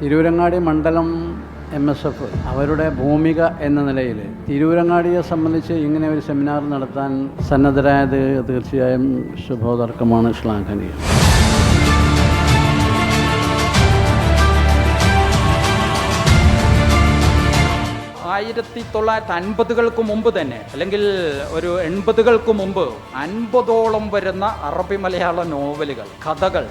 തിരൂരങ്ങാടി മണ്ഡലം M S F അവരുടെ ഭൂമിക എന്ന നിലയിൽ തിരൂരങ്ങാടിയെ സംബന്ധിച്ച് ഇങ്ങനെ ഒരു സെമിനാർ നടത്താൻ സന്നദ്ധരായത് തീർച്ചയായും ശുഭോതർക്കമാണ് ശ്ലാഘനീയം. ആയിരത്തി തൊള്ളായിരത്തി അൻപതുകൾക്ക് മുമ്പ് തന്നെ അല്ലെങ്കിൽ ഒരു എൺപതുകൾക്ക് മുമ്പ് അൻപതോളം വരുന്ന അറബി മലയാള നോവലുകൾ കഥകൾ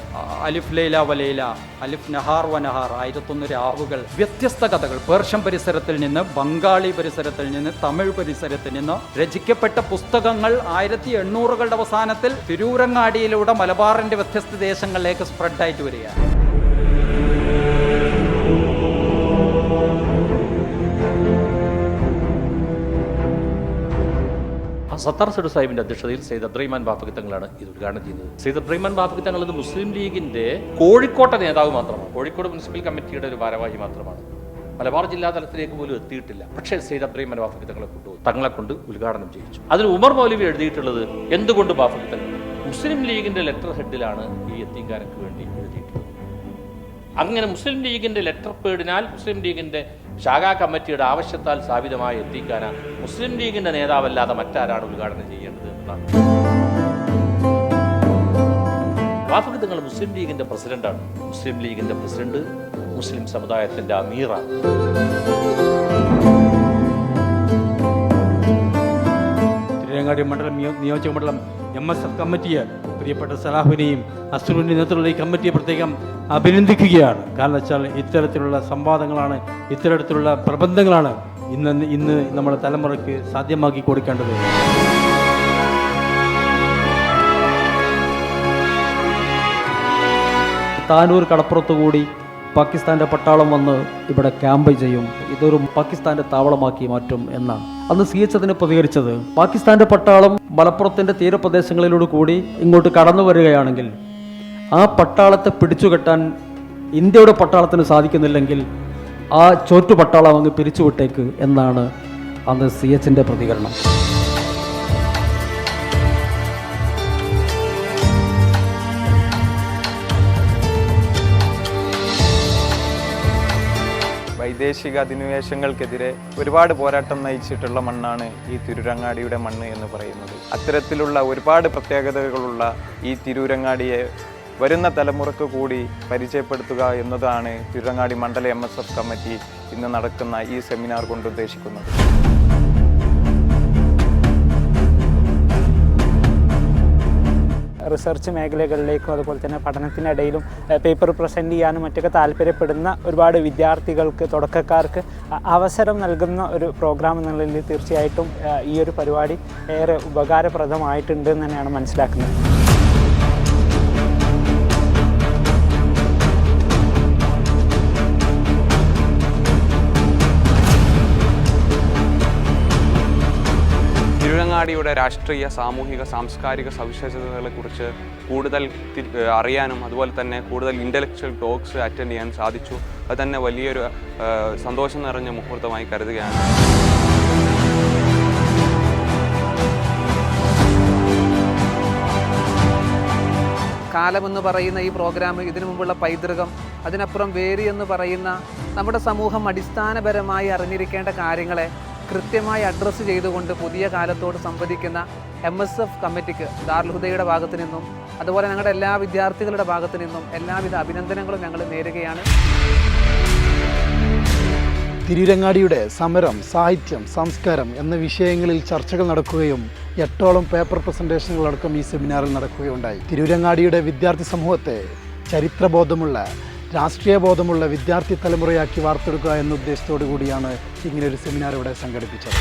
അലിഫ് ലൈല വലൈല അലിഫ് നഹാർ വനഹാർ ആയിരത്തൊന്ന് രാവുകൾ വ്യത്യസ്ത കഥകൾ. പേർഷ്യൻ പരിസരത്തിൽ നിന്ന് ബംഗാളി പരിസരത്തിൽ നിന്ന് തമിഴ് പരിസരത്തിൽ നിന്ന് രചിക്കപ്പെട്ട പുസ്തകങ്ങൾ ആയിരത്തി എണ്ണൂറുകളുടെ അവസാനത്തിൽ തിരൂരങ്ങാടിയിലൂടെ മലബാറിന്റെ വ്യത്യസ്ത ദേശങ്ങളിലേക്ക് സ്പ്രെഡായിട്ട് വരികയാണ്. സത്താർ സെഡു സാഹിബിന്റെ അധ്യക്ഷതയിൽ സെയ്ദ് അബ്രഹിമാൻ ബാഫക്കി തങ്ങളാണ് ഇത് ഉദ്ഘാടനം ചെയ്യുന്നത്. സെയ്ദ് അബ്രഹിമാൻ ബാഫക്കി തങ്ങൾ ഇത് മുസ്ലിം ലീഗിന്റെ കോഴിക്കോട്ടെ നേതാവ് മാത്രമാണ്. കോഴിക്കോട് മുനിസിപ്പൽ കമ്മിറ്റിയുടെ ഒരു ഭാരവാഹി മാത്രമാണ്. മലബാർ ജില്ലാ തലത്തിലേക്ക് പോലും എത്തിയിട്ടില്ല. പക്ഷേ സെയ്ദ് അബ്രഹിമാൻ ബാഫക്കി തങ്ങളെ കൊണ്ട് തങ്ങളെ കൊണ്ട് ഉദ്ഘാടനം ചെയ്യിച്ചു. അതിൽ ഉമർ മൗലവി എഴുതിയിട്ടുള്ളത് എന്തുകൊണ്ട് ബാഫക്കി തങ്ങൾ? മുസ്ലിം ലീഗിന്റെ ലെറ്റർ ഹെഡിലാണ് ഈ എത്തിക്കാരക്ക് വേണ്ടി എഴുതിയിട്ടുള്ളത്. അങ്ങനെ മുസ്ലിം ലീഗിന്റെ ലെറ്റർ പേടിനാൽ മുസ്ലിം ലീഗിന്റെ ശാഖാ കമ്മിറ്റിയുടെ ആവശ്യത്താൽ സ്ഥാപിതമായി എത്തിക്കാന മുസ്ലിം ലീഗിന്റെ നേതാവല്ലാതെ മറ്റാരാണ് ഉദ്ഘാടനം ചെയ്യേണ്ടത് എന്നാണ്. വാഫക്ക് നിങ്ങൾ മുസ്ലിം ലീഗിന്റെ പ്രസിഡന്റാണ്. മുസ്ലിം ലീഗിന്റെ പ്രസിഡന്റ് മുസ്ലിം സമുദായത്തിന്റെ അമീറാണ്. തിരുവങ്ങാടി മണ്ഡലം നിയോ- നിയോജക മണ്ഡലം എം എസ് എഫ് കമ്മിറ്റിയെ പ്രിയപ്പെട്ട സലാഹുവിനെയും അസുറിന്റെ നേതൃത്വത്തിലുള്ള ഈ കമ്മിറ്റിയെ പ്രത്യേകം അഭിനന്ദിക്കുകയാണ്. കാരണം വെച്ചാൽ ഇത്തരത്തിലുള്ള സംവാദങ്ങളാണ് ഇത്തരത്തിലുള്ള പ്രബന്ധങ്ങളാണ് ഇന്ന് ഇന്ന് നമ്മുടെ തലമുറയ്ക്ക് സാധ്യമാക്കി കൊടുക്കേണ്ടത്. താനൂർ കടപ്പുറത്തു കൂടി പാകിസ്ഥാന്റെ പട്ടാളം വന്ന് ഇവിടെ ക്യാമ്പ് ചെയ്യും. ഇതൊരു പാകിസ്ഥാന്റെ താവളമാക്കി മാറ്റും എന്നാണ്. അന്ന് സി എച്ച് അതിന് പ്രതികരിച്ചത്. പാകിസ്ഥാന്റെ പട്ടാളം മലപ്പുറത്തിന്റെ തീരപ്രദേശങ്ങളിലൂടെ കൂടി ഇങ്ങോട്ട് കടന്നു വരികയാണെങ്കിൽ ആ പട്ടാളത്തെ പിടിച്ചുകെട്ടാൻ ഇന്ത്യയുടെ പട്ടാളത്തിന് സാധിക്കുന്നില്ലെങ്കിൽ ആ ചോറ്റു പട്ടാളം അങ്ങ് പിരിച്ചുവിട്ടേക്ക് എന്നാണ് അന്ന് സി എച്ചിന്റെ പ്രതികരണം. വൈദേശിക അധിനിവേശങ്ങൾക്കെതിരെ ഒരുപാട് പോരാട്ടം നയിച്ചിട്ടുള്ള മണ്ണാണ് ഈ തിരുരങ്ങാടിയുടെ മണ്ണ് എന്ന് പറയുന്നത്. അത്തരത്തിലുള്ള ഒരുപാട് പ്രത്യേകതകളുള്ള ഈ തിരൂരങ്ങാടിയെ വരുന്ന തലമുറയ്ക്ക് കൂടി പരിചയപ്പെടുത്തുക എന്നതാണ് തിരുരങ്ങാടി മണ്ഡല എം കമ്മിറ്റി ഇന്ന് നടക്കുന്ന ഈ സെമിനാർ കൊണ്ട് ഉദ്ദേശിക്കുന്നത്. റിസർച്ച് മേഖലകളിലേക്കും അതുപോലെ തന്നെ പഠനത്തിനിടയിലും പേപ്പർ പ്രസന്റ് ചെയ്യാനും മറ്റൊക്കെ താല്പര്യപ്പെടുന്ന ഒരുപാട് വിദ്യാർത്ഥികൾക്ക് തുടക്കക്കാർക്ക് അവസരം നൽകുന്ന ഒരു പ്രോഗ്രാം എന്നുള്ളതിൽ തീർച്ചയായിട്ടും ഈ ഒരു പരിപാടി ഏറെ ഉപകാരപ്രദമായിട്ടുണ്ട് എന്ന് തന്നെയാണ് മനസ്സിലാക്കുന്നത്. തിരുവങ്ങാടിയുടെ രാഷ്ട്രീയ സാമൂഹിക സാംസ്കാരിക സവിശേഷതകളെക്കുറിച്ച് കൂടുതൽ അറിയാനും അതുപോലെ തന്നെ കൂടുതൽ ഇന്റലക്ച്വൽ ടോക്സ് അറ്റൻഡ് ചെയ്യാൻ സാധിച്ചു. അത് തന്നെ വലിയൊരു സന്തോഷം നിറഞ്ഞ മുഹൂർത്തമായി കരുതുകയാണ്. കാലമെന്ന് പറയുന്ന ഈ പ്രോഗ്രാം ഇതിനു മുമ്പുള്ള പൈതൃകം അതിനപ്പുറം വേരി എന്ന് പറയുന്ന നമ്മുടെ സമൂഹം അടിസ്ഥാനപരമായി അറിഞ്ഞിരിക്കേണ്ട കാര്യങ്ങളെ കൃത്യമായി അഡ്രസ്സ് ചെയ്തുകൊണ്ട് പുതിയ കാലത്തോട് സംവദിക്കുന്ന എം എസ് എഫ് കമ്മിറ്റിക്ക് ദാർലുഹുദയുടെ ഭാഗത്തു നിന്നും അതുപോലെ ഞങ്ങളുടെ എല്ലാ വിദ്യാർത്ഥികളുടെ ഭാഗത്തു നിന്നും എല്ലാവിധ അഭിനന്ദനങ്ങളും ഞങ്ങൾ നേരുകയാണ്. തിരുരങ്ങാടിയുടെ സമരം സാഹിത്യം സംസ്കാരം എന്ന വിഷയങ്ങളിൽ ചർച്ചകൾ നടക്കുകയും എട്ടോളം പേപ്പർ പ്രസന്റേഷനുകളടക്കം ഈ സെമിനാറിൽ നടക്കുകയുണ്ടായി. തിരുരങ്ങാടിയുടെ വിദ്യാർത്ഥി സമൂഹത്തെ ചരിത്രബോധമുള്ള രാഷ്ട്രീയ ബോധമുള്ള വിദ്യാർത്ഥി തലമുറയാക്കി വാർത്തെടുക്കുക എന്ന ഉദ്ദേശത്തോടു കൂടിയാണ് ഇങ്ങനെയൊരു സെമിനാർ ഇവിടെ സംഘടിപ്പിച്ചത്.